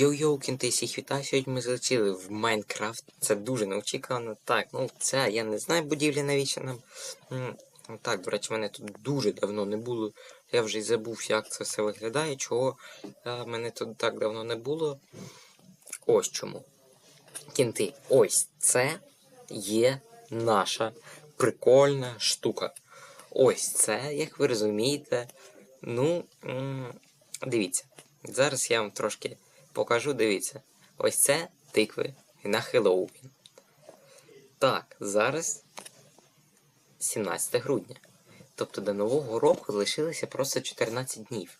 Йоу-йоу, кінти, всіх вітаю, сьогодні ми залетіли в Майнкрафт. Це дуже неочікувано. Так, ну це я не знаю будівлі навіщо нам. Ну, Так, до речі, мене тут дуже давно не було. Я вже й забув, як це все виглядає, чого е, мене тут так давно не було. Ось чому. Кінти, ось це є наша прикольна штука. Ось це, як ви розумієте. Ну, дивіться. Зараз я вам трошки покажу, дивіться. Ось це тикви на Хеллоуін. Так, зараз 17 грудня. Тобто до Нового року лишилося просто 14 днів.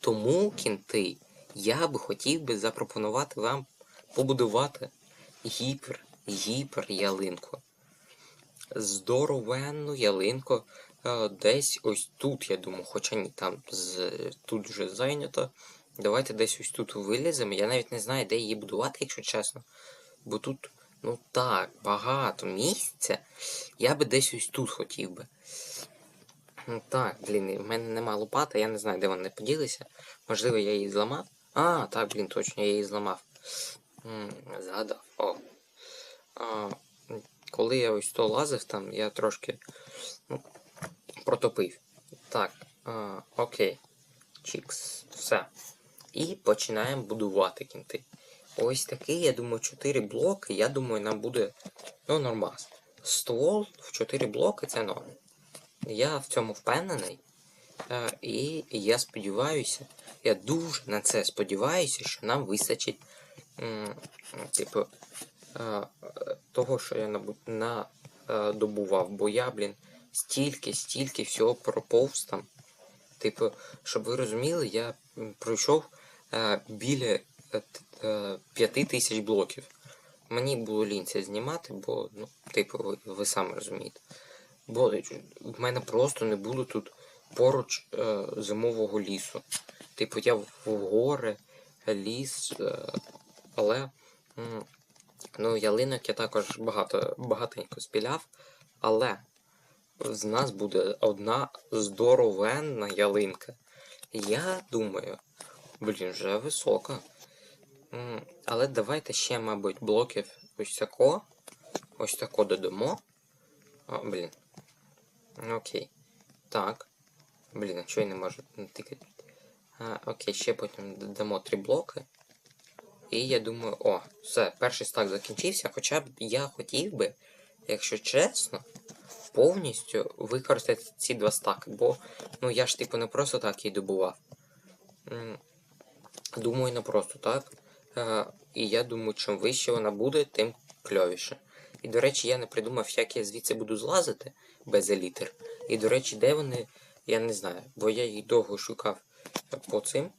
Тому, кінти, я би хотів би запропонувати вам побудувати гіпер, гіпер ялинку. Здоровенну ялинку е, десь ось тут, я думаю, хоча ні, там з, тут вже зайнято. Давайте десь ось тут виліземо. Я навіть не знаю, де її будувати, якщо чесно. Бо тут, ну так, багато місця. Я би десь ось тут хотів би. Ну так, блін, в мене нема лопати, я не знаю, де вони поділися. Можливо, я її зламав. А, так, блін, точно, я її зламав. Згадав. О. А, коли я ось то лазив там, я трошки ну, протопив. Так, а, окей. Чікс. Все. І починаємо будувати кінти. Ось такий, я думаю, 4 блоки. Я думаю, нам буде ну, нормас. Ствол в 4 блоки це норм. Я в цьому впевнений. Е, і я сподіваюся, я дуже на це сподіваюся, що нам вистачить типу, е, того, що я набу- на, е, добував. Бо я, блін, стільки, стільки всього проповз там. Типу, щоб ви розуміли, я пройшов біля е, т- е, п'яти тисяч блоків. Мені було лінь це знімати, бо, ну, типу, ви, ви самі розумієте. Бо в мене просто не було тут поруч е, зимового лісу. Типу, я в в гори, ліс, е, але ну, ялинок я також багато, багатенько спіляв, але з нас буде одна здоровенна ялинка. Я думаю, блін, вже висока. Але давайте ще, мабуть, блоків ось тако. Ось тако додамо. А, блін. Окей. Так. Блін, а чого я не можу натикати? А, окей, ще потім додамо три блоки. І я думаю, о, все, перший стак закінчився. Хоча б я хотів би, якщо чесно, повністю використати ці два стаки. Бо, ну я ж типу не просто так її добував. М, Думаю, не просто так. Е, і я думаю, чим вище вона буде, тим кльовіше. І, до речі, я не придумав, як я звідси буду злазити без елітер. І, до речі, де вони, я не знаю, бо я їх довго шукав по цим.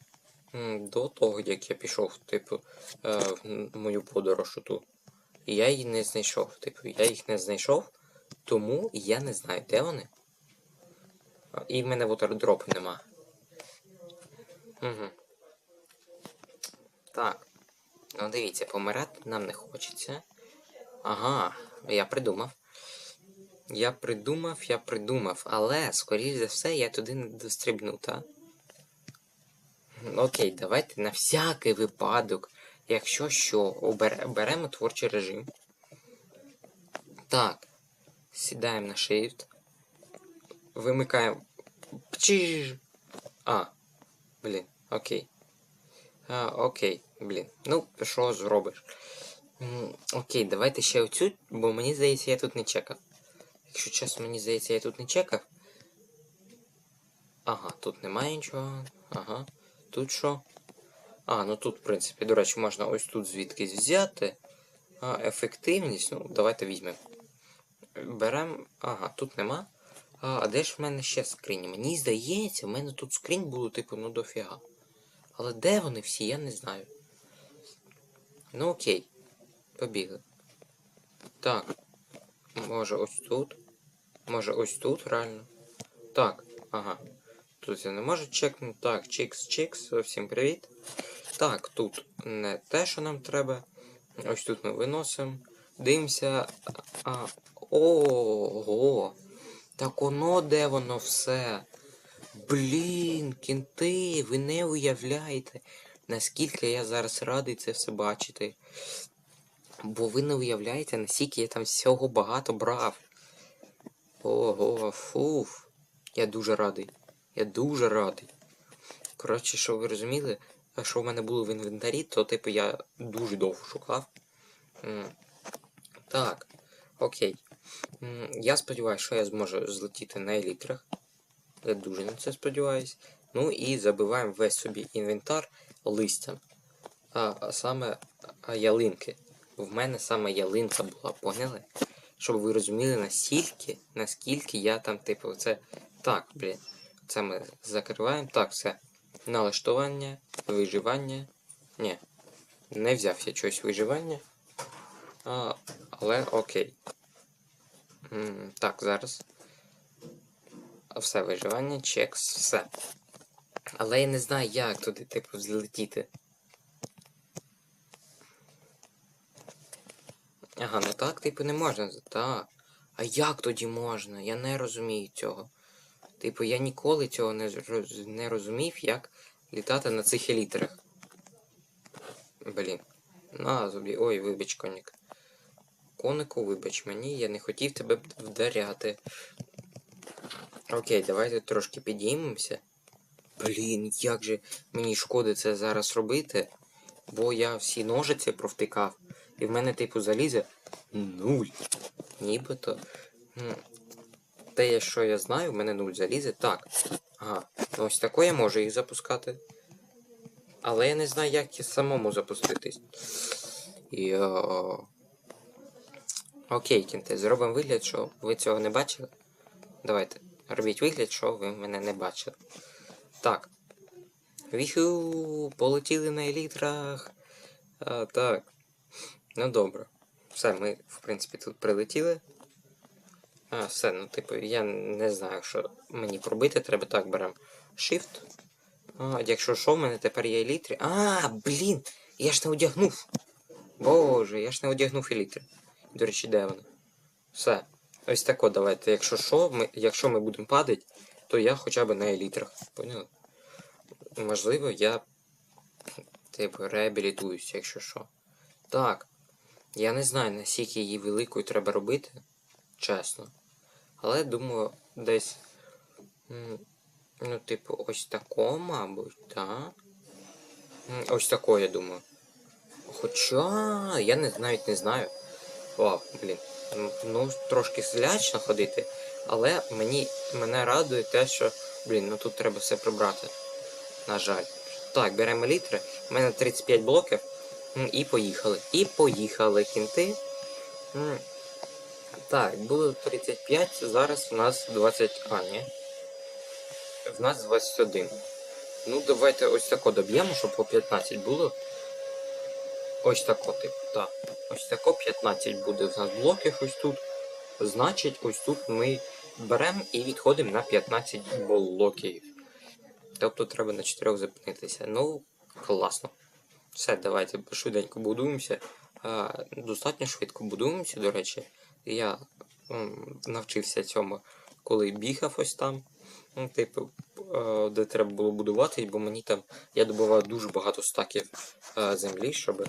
До того, як я пішов, типу, е, в мою подорож тут. І я її не знайшов. Типу, я їх не знайшов, тому я не знаю, де вони. І в мене вотердропу нема. Угу. Так. Ну дивіться, помирати нам не хочеться. Ага, я придумав. Я придумав, я придумав, але, скоріш за все, я туди не дострибну, та? Окей, давайте на всякий випадок, якщо що, обер... беремо творчий режим. Так. Сідаємо на Shift. Вимикаємо. Пчиж. А. Блін, окей. А, окей, блін. Ну, що зробиш? М, Окей, давайте ще оцю, бо мені здається, я тут не чекав. Якщо чесно, мені здається, я тут не чекав. Ага, тут немає нічого. Ага. Тут що? А, ну тут, в принципі, до речі, можна ось тут звідкись взяти. А, ефективність, ну, давайте візьмемо. Беремо. Ага, тут нема. А, а де ж в мене ще скрині? Мені здається, в мене тут скринь було, типу, ну дофіга. Але де вони всі, я не знаю. Ну окей. Побігли. Так. Може ось тут. Може ось тут, реально. Так, ага. Тут я не можу чекнути. Так, чікс, чікс, всім привіт. Так, тут не те, що нам треба. Ось тут ми виносимо. Дивимося. Ого! Так воно де воно все. Блін, кінти, ви не уявляєте, наскільки я зараз радий це все бачити. Бо ви не уявляєте, наскільки я там всього багато брав. Ого, фуф. Я дуже радий. Я дуже радий. Коротше, що ви розуміли, що в мене було в інвентарі, то типу я дуже довго шукав. Так, окей. Я сподіваюся, що я зможу злетіти на елітрах. Я дуже на це сподіваюсь. Ну і забиваємо весь собі інвентар листям. А, а саме а, ялинки. В мене саме ялинка була, поняли? Щоб ви розуміли наскільки, наскільки я там, типу, це. Так, блін. Це ми закриваємо. Так, все. Налаштування, виживання. Ні. Не взяв я чогось виживання. А, але окей. М, Так, зараз. Все виживання, чекс, все. Але я не знаю, як туди, типу, взлетіти. Ага, ну так, типу, не можна. Так. А як тоді можна? Я не розумію цього. Типу, я ніколи цього не, зроз- не розумів, як літати на цих елітрах. Блін. На, зубі. Ой, вибач, конік. Конику, вибач мені, я не хотів тебе вдаряти. Окей, давайте трошки підіймемося. Блін, як же мені шкода це зараз робити, бо я всі ножиці провтикав, і в мене, типу, залізе нуль. Нібито. Те, що я знаю, в мене нуль залізе. Так. Ага. Ось тако я можу їх запускати. Але я не знаю, як і самому запуститись. Йо. Окей, кінте, зробимо вигляд, що ви цього не бачили. Давайте. Робіть вигляд, що ви мене не бачили. Так. Віху, полетіли на елітрах. А, так. Ну добре. Все, ми, в принципі, тут прилетіли. А, все, ну, типу, я не знаю, що мені пробити. Треба так, беремо Shift. А, якщо що, в мене тепер є елітри. А, блін! Я ж не одягнув. Боже, я ж не одягнув елітри. До речі, де вони? Все. Ось тако давайте. Якщо що, ми, якщо ми будемо падати, то я хоча б на елітрах. Поняли? Можливо, я типу реабілітуюсь, якщо що. Так. Я не знаю, наскільки її великою треба робити. Чесно. Але думаю, десь. Ну, типу, ось тако, мабуть, так? Ось тако, я думаю. Хоча я не, навіть не знаю. О, блін. Ну, трошки злячно ходити, але мені мене радує те, що, блін, ну тут треба все прибрати. На жаль. Так, беремо літри. У мене 35 блоків. І поїхали. І поїхали кінти. Так, було 35, зараз у нас 20. А, ні. В нас 21. Ну, давайте ось тако доб'ємо, щоб по 15 було. Ось тако, типу, так. Ось тако 15 буде в нас блоків ось тут. Значить, ось тут ми беремо і відходимо на 15 блоків. Тобто треба на 4 зупинитися. Ну, класно. Все, давайте швиденько будуємося. Достатньо швидко будуємося, до речі. Я навчився цьому, коли бігав ось там. Ну, типу, де треба було будувати, бо мені там я добував дуже багато стаків землі, щоб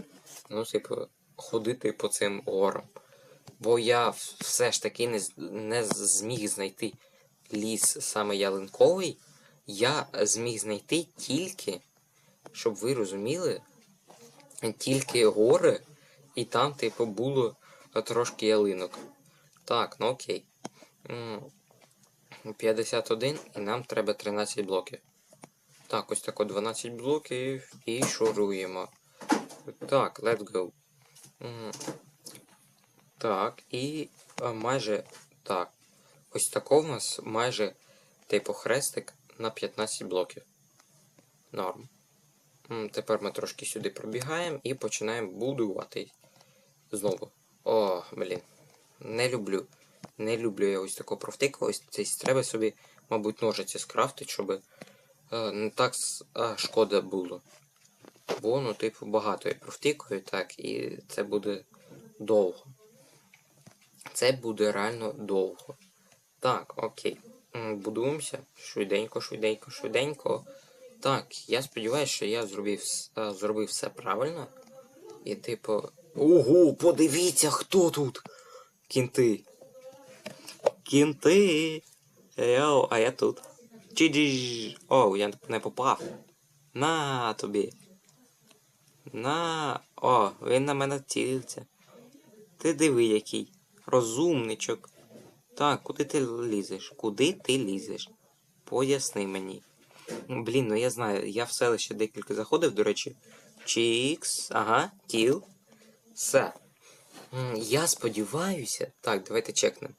ну, типу, ходити по цим горам. Бо я все ж таки не, не зміг знайти ліс саме ялинковий. Я зміг знайти тільки, щоб ви розуміли, тільки гори, і там, типу, було трошки ялинок. Так, ну окей. 51 і нам треба 13 блоків. Так, ось тако 12 блоків і шуруємо. Так, let's go. Так, і майже так. Ось тако в нас майже типу хрестик на 15 блоків. Норм. Тепер ми трошки сюди пробігаємо і починаємо будувати. Знову. О, блін. Не люблю. Не люблю я ось таку провтику. Ось цей треба собі, мабуть, ножиці скрафтити, щоб е, не так а, шкода було. Бо, типу, багато я провтикаю, так, і це буде довго. Це буде реально довго. Так, окей. Будуємося. Швиденько, швиденько, швиденько. Так, я сподіваюся, що я зробив, е, зробив все правильно. І типу. Ого, подивіться, хто тут! Кінти. Кінти. Йоу, а я тут. Чіджіж. О, я не попав. На тобі. На. О, він на мене цілиться. Ти диви який. Розумничок. Так, куди ти лізеш? Куди ти лізеш? Поясни мені. Блін, ну я знаю, я в селище декілька заходив, до речі. Чікс, ага, тіл. Все. Я сподіваюся. Так, давайте чекнемо.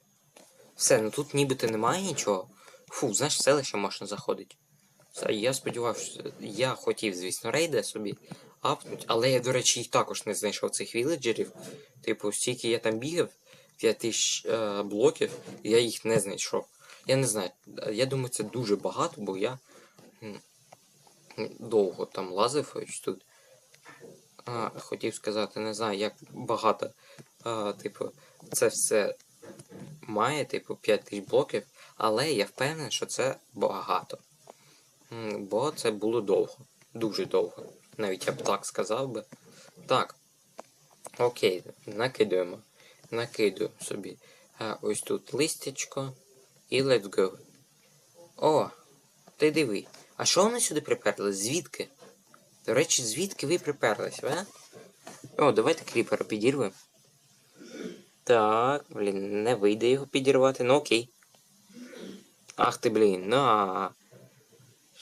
Все, ну тут нібито немає нічого. Фу, знаєш, в селище можна заходити. Я сподівався, я хотів, звісно, рейда собі апнуть, але я, до речі, їх також не знайшов цих віледжерів. Типу, стільки я там бігав, 5 тисяч е, блоків, я їх не знайшов. Я не знаю, я думаю, це дуже багато, бо я довго там лазив ось тут. А, хотів сказати, не знаю, як багато. А, типу, це все має, типу, 5 тисяч блоків, але я впевнений, що це багато. Бо це було довго. Дуже довго. Навіть я б так сказав би. Так. Окей, накидуємо. Накидуємо собі. А, ось тут листячко. І let's go. О, ти диви. А що вони сюди приперли? Звідки? До речі, звідки ви приперлись, а? О, давайте кріпера підірвемо. Так, блін, не вийде його підірвати, ну окей. Ах ти, блін, на.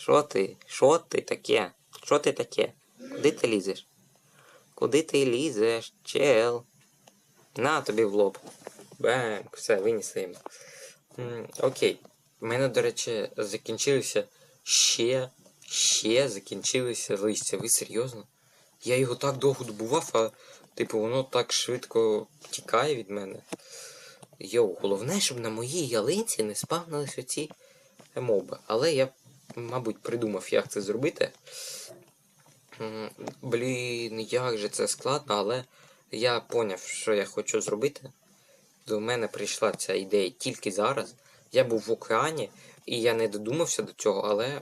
Що ти? Що ти таке? Що ти таке? Куди ти лізеш? Куди ти лізеш, чел? На тобі в лоб. Бем, все, винесли йому. Окей. У мене, до речі, закінчилися ще, ще закінчилися листя. Ви серйозно? Я його так довго добував, а типу воно так швидко тікає від мене. Йоу, головне, щоб на моїй ялинці не спавнились оці моби. Але я, мабуть, придумав, як це зробити. Блін, як же це складно, але я поняв, що я хочу зробити. До мене прийшла ця ідея тільки зараз. Я був в океані, і я не додумався до цього, але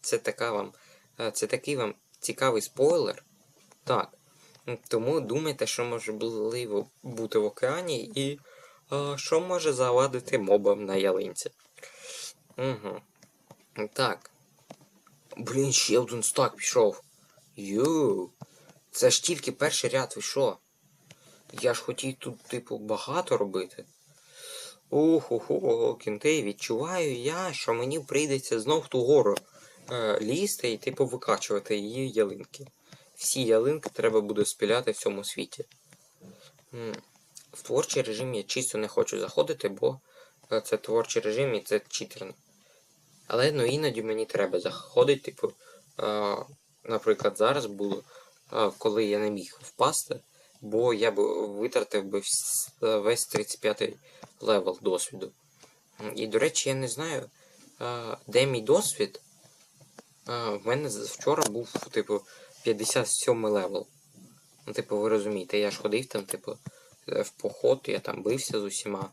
це така вам. е, Це такий вам цікавий спойлер. Так. Тому думайте, що можливо бути в океані і е, що може завадити мобам на ялинці. Угу. Так. Блін, ще один стак пішов. Йоу. Це ж тільки перший ряд, ви що? Я ж хотів тут, типу, багато робити. Охо-хо, кінти, відчуваю я, що мені прийдеться знов ту гору е, лізти і, типу, викачувати її ялинки. Всі ялинки треба буде спіляти в цьому світі. В творчий режим я чисто не хочу заходити, бо е, це творчий режим і це читерно. Але ну іноді мені треба заходити, типу, е, наприклад, зараз було, е, коли я не міг впасти, бо я б витратив би весь 35 левел досвіду. І, до речі, я не знаю, е, де мій досвід. Е, В мене вчора був, типу, 57 левел. Ну, типу, ви розумієте, я ж ходив там, типу, в поход, я там бився з усіма.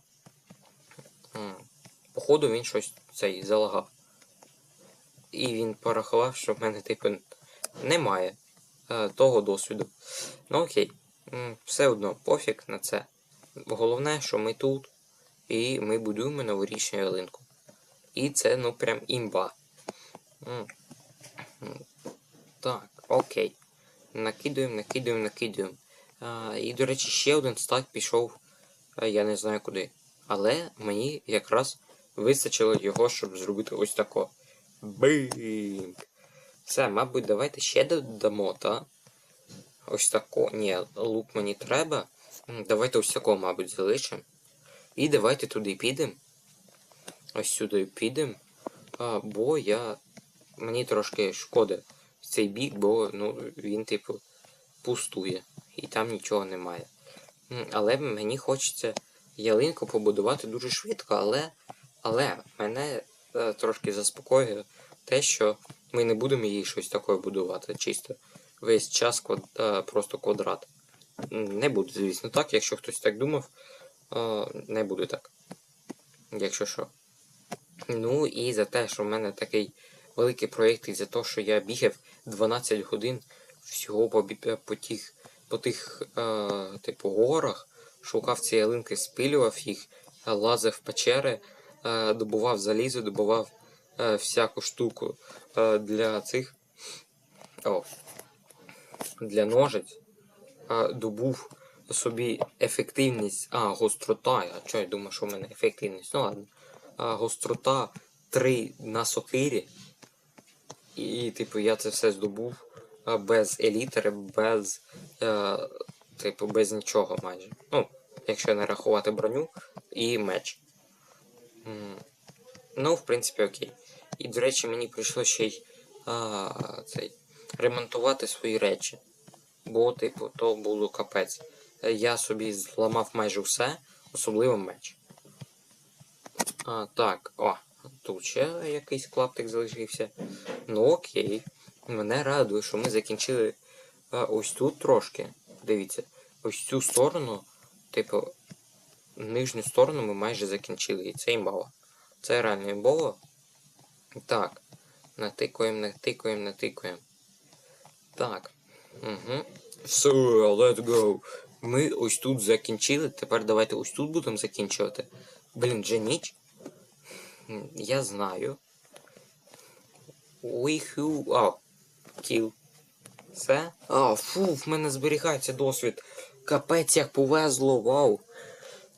Походу він щось цей залагав. І він порахував, що в мене, типу, немає е, того досвіду. Ну окей. Все одно пофіг на це. Головне, що ми тут, і ми будуємо новорічну ялинку. І це, ну, прям імба. Так, окей. Накидуємо, накидуємо, накидуємо. І, до речі, ще один стак пішов, я не знаю куди. Але мені якраз вистачило його, щоб зробити ось тако. Бинг. Все, мабуть, давайте ще додамо, та? Ось тако. Ні, лук мені треба. Давайте ось такого, мабуть, залишимо. І давайте туди підемо. Ось сюди підемо. Бо я. Мені трошки шкода цей бік, бо ну, він, типу, пустує. І там нічого немає. Але мені хочеться ялинку побудувати дуже швидко, але, але мене трошки заспокоює те, що ми не будемо її щось такое будувати. Чисто весь час квад, е, просто квадрат. Не буде, звісно, так. Якщо хтось так думав, е, не буде так. Якщо що. Ну і за те, що в мене такий великий проєкт із-за того, що я бігав 12 годин всього по, по тих, по тих е, типу, горах, шукав ці ялинки, спилював їх, е, лазив в печери, е, добував залізо, добував е, всяку штуку е, для цих. О, для ножиць. Е, добув собі ефективність, а, гострота. А що я думаю, що в мене ефективність? Ну ладно. Гострота 3 на сокирі. І, типу, я це все здобув без елітери, без, е, типу, без нічого майже. Ну, якщо не рахувати броню і меч. Ну, в принципі, окей. І, до речі, мені прийшло ще й а, цей, ремонтувати свої речі. Бо, типу, то було капець. Е, Я собі зламав майже все, особливо меч. А, так, о, тут ще якийсь клаптик залишився. Ну окей. Мене радує, що ми закінчили а, ось тут трошки. Дивіться, ось цю сторону, типу, нижню сторону ми майже закінчили. І це імбово. Це реально імбово. Так. Натикуємо, натикуємо, натикуємо. Так. Угу. Все, let's go. Ми ось тут закінчили. Тепер давайте ось тут будемо закінчувати. Блін, вже ніч. Я знаю. Уіху. А, кіл. Все? А, фу, в мене зберігається досвід. Капець, як повезло, вау.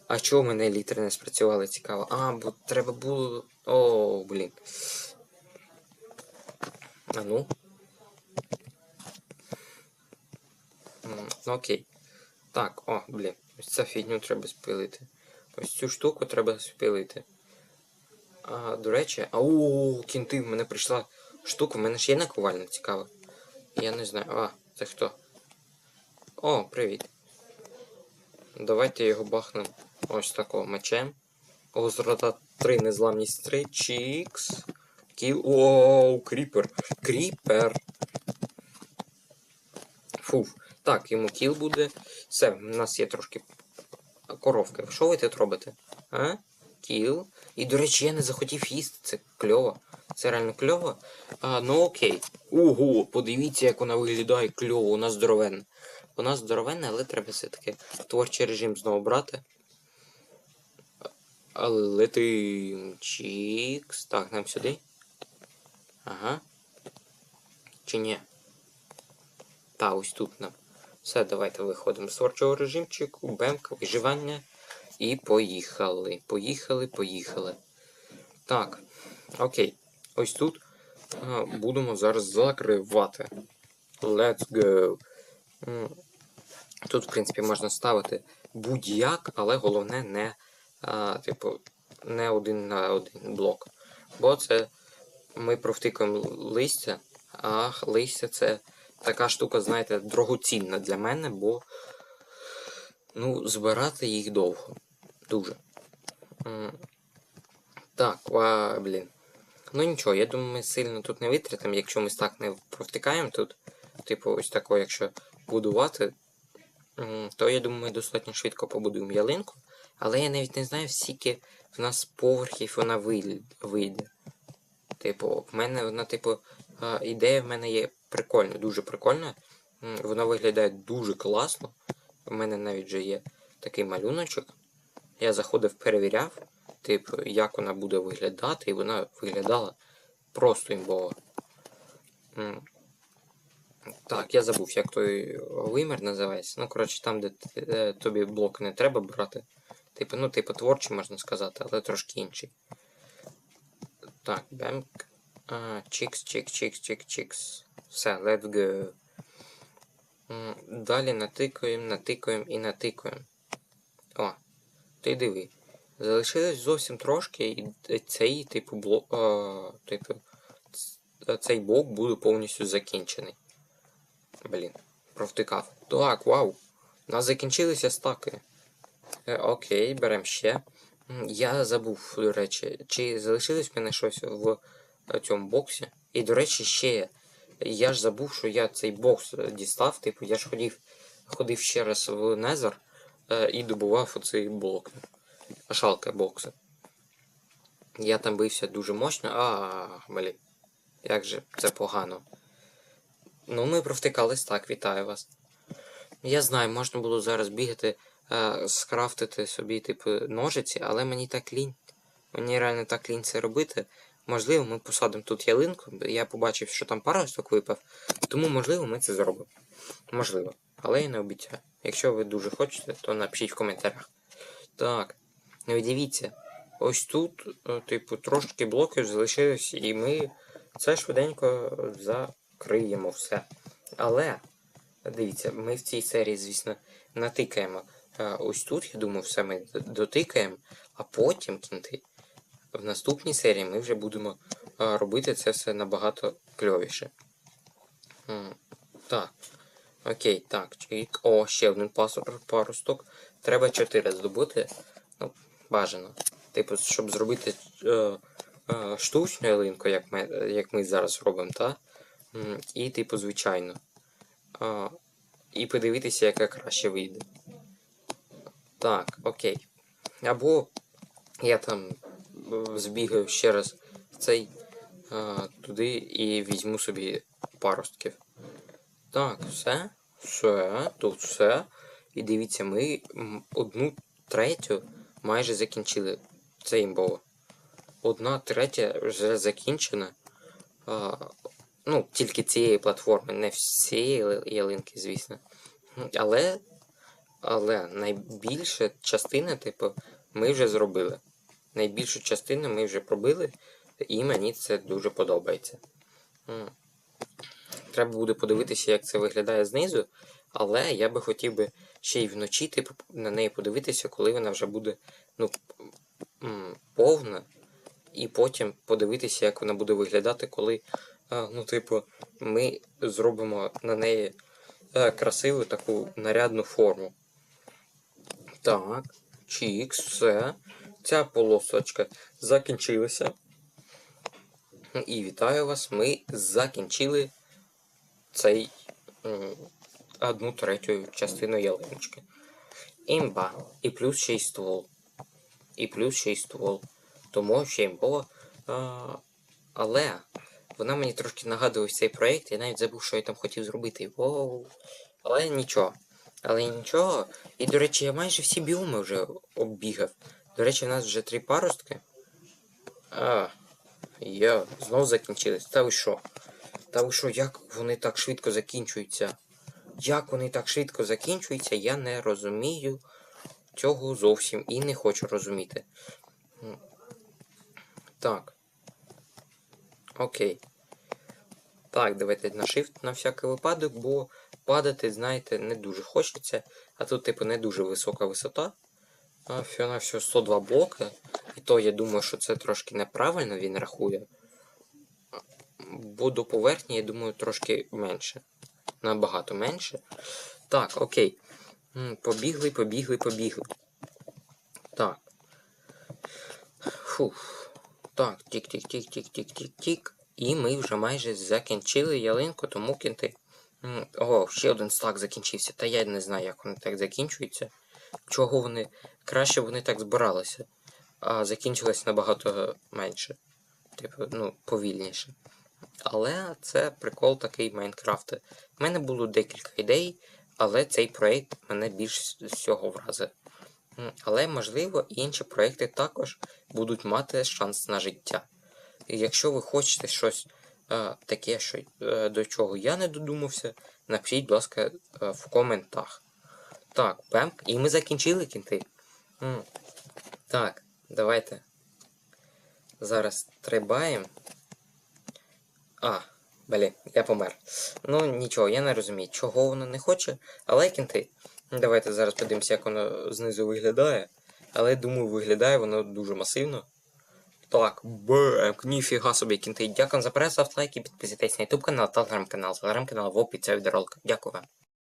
А чого в мене літери не спрацювали, цікаво? А, бо треба було. О, блін. А ну. Ну окей. Так, о, блін. Ось цю фігню треба спилити. Ось цю штуку треба спилити. А, до речі, ау, кінти, в мене прийшла штука, в мене ж є наковальня цікава. Я не знаю. А, це хто? О, привіт. Давайте його бахнемо ось такого мечем. Гострота 3, незламність 3, чікс. Кіл. Оу, кріпер. Кріпер. Фуф. Так, йому кіл буде. Все, в нас є трошки коровки. Що ви тут робите? А? Кіл. І, до речі, я не захотів їсти. Це кльово. Це реально кльово. А, ну окей. Ого, подивіться, як вона виглядає кльово. Вона здоровенна. Вона здоровенна, але треба все-таки творчий режим знову брати. Але летим. Чікс. Так, нам сюди. Ага. Чи ні? Та, ось тут нам. Все, давайте виходимо з творчого режимчику, бемка, виживання. І поїхали. Поїхали, поїхали. Так, окей. Ось тут а, будемо зараз закривати. Let's go. Тут, в принципі, можна ставити будь-як, але головне не, а, типу, не один на один блок. Бо це ми провтикуємо листя, а листя це така штука, знаєте, дорогоцінна для мене, бо ну, збирати їх довго. Дуже. Так, а, блін. Ну нічого, я думаю, ми сильно тут не витратимо, якщо ми так не провтикаємо тут. Типу, ось тако, якщо будувати, то я думаю, ми достатньо швидко побудуємо ялинку. Але я навіть не знаю, скільки в нас поверхів вона вийде. Типу, в мене вона, типу, ідея в мене є прикольна, дуже прикольна. Вона виглядає дуже класно. У мене навіть вже є такий малюночок. Я заходив, перевіряв, типу, як вона буде виглядати, і вона виглядала просто імбово. Так, я забув, як той вимір називається. Ну, коротше, там, де е, тобі блок не треба брати. Типу, ну, типу, творчий, можна сказати, але трошки інший. Так, бемк. А, чікс, чікс, чікс, чікс, чікс. Все, let's go. Далі натикаємо, натикаємо і натикаємо. О, ти диви. Залишилось зовсім трошки, і цей, типу, блок. А, типу, цей блок буде повністю закінчений. Блін, провтикав. Так, вау. У нас закінчилися стаки. Е, окей, беремо ще. Я забув, до речі, чи залишилось в мене щось в е, цьому боксі. І, до речі, ще я ж забув, що я цей бокс дістав. Типу, я ж ходив, ходив ще раз в Незер е, і добував оцей блок. Шалка бокси. Я там бився дуже мощно. А, блін. Як же це погано. Ну, ми провтикались, так, вітаю вас. Я знаю, можна було зараз бігати, е, скрафтити собі, типу, ножиці, але мені так лінь. Мені реально так лінь це робити. Можливо, ми посадимо тут ялинку. Я побачив, що там паросток випав, тому, можливо, ми це зробимо. Можливо. Але я не обіцяю. Якщо ви дуже хочете, то напишіть в коментарях. Так. Ну дивіться. Ось тут, е, типу, трошки блоків залишилось, і ми це швиденько закриємо все. Але, дивіться, ми в цій серії, звісно, натикаємо. Е, Ось тут, я думаю, все ми дотикаємо, а потім кінти. В наступній серії ми вже будемо е, робити це все набагато кльовіше. Так. Окей, так. О, ще один пасор- паросток. Треба 4 здобути. Ну, бажано. Типу, щоб зробити е, е, штучну ялинку, як ми, зараз робимо, та? І, типу, звичайно. І подивитися, яка краще вийде. Так, окей. Або я там е, збігаю ще раз цей е, туди і візьму собі паростків. Так, все. Все, тут все. І дивіться, ми одну третю майже закінчили. Це імбово. Одна третя вже закінчена. А, ну, тільки цієї платформи, не всієї ялинки, звісно. Але, але найбільша частина, типу, ми вже зробили. Найбільшу частину ми вже пробили, і мені це дуже подобається. Треба буде подивитися, як це виглядає знизу, але я би хотів би ще й вночі типу, на неї подивитися, коли вона вже буде ну, повна, і потім подивитися, як вона буде виглядати, коли ну, типу, ми зробимо на неї е, красиву таку нарядну форму. Так, чікс, все. Ця полосочка закінчилася. І вітаю вас, ми закінчили цей одну третю частину ялиночки. Імба. І плюс ще й ствол. І плюс ще й ствол. Тому ще імбова. Але вона мені трошки нагадує цей проєкт, я навіть забув, що я там хотів зробити. Воу. Але нічого. Але нічого. І, до речі, я майже всі біоми вже оббігав. До речі, в нас вже три паростки. А, я знов закінчились. Та ви що? Та ви що, як вони так швидко закінчуються? Як вони так швидко закінчуються, я не розумію цього зовсім і не хочу розуміти. Так. Окей. Так, давайте на shift на всякий випадок, бо падати, знаєте, не дуже хочеться. А тут, типу, не дуже висока висота. А всього на всього 102 блоки. І то я думаю, що це трошки неправильно він рахує. Бо до поверхні, я думаю, трошки менше. Набагато менше. Так, окей. Побігли, побігли, побігли. Так. Фух. Так, тік-тік-тік-тік-тік-тік-тік. І ми вже майже закінчили ялинку, тому кінти. О, ще один стак закінчився. Та я не знаю, як вони так закінчуються. Чого вони. Краще вони так збиралися, а закінчилось набагато менше. Типу, ну, повільніше. Але це прикол такий Майнкрафта. У мене було декілька ідей, але цей проєкт мене більш всього вразив. Але, можливо, інші проєкти також будуть мати шанс на життя. Якщо ви хочете щось е, таке, що, е, до чого я не додумався, напишіть, будь ласка, е, в коментах. Так, пемп, і ми закінчили кінти. М, Так, давайте. Зараз стрибаємо. А, блін, я помер. Ну нічого, я не розумію, чого воно не хоче, але кінти. Давайте зараз подивимося, як воно знизу виглядає. Але думаю, виглядає воно дуже масивно. Так, бем, ніфіга собі кінти. Дякую за перегляд, ставте лайки, підписуйтесь на YouTube канал, телеграм-канал, телеграм-канал в описі відеоролика. Дякую вам.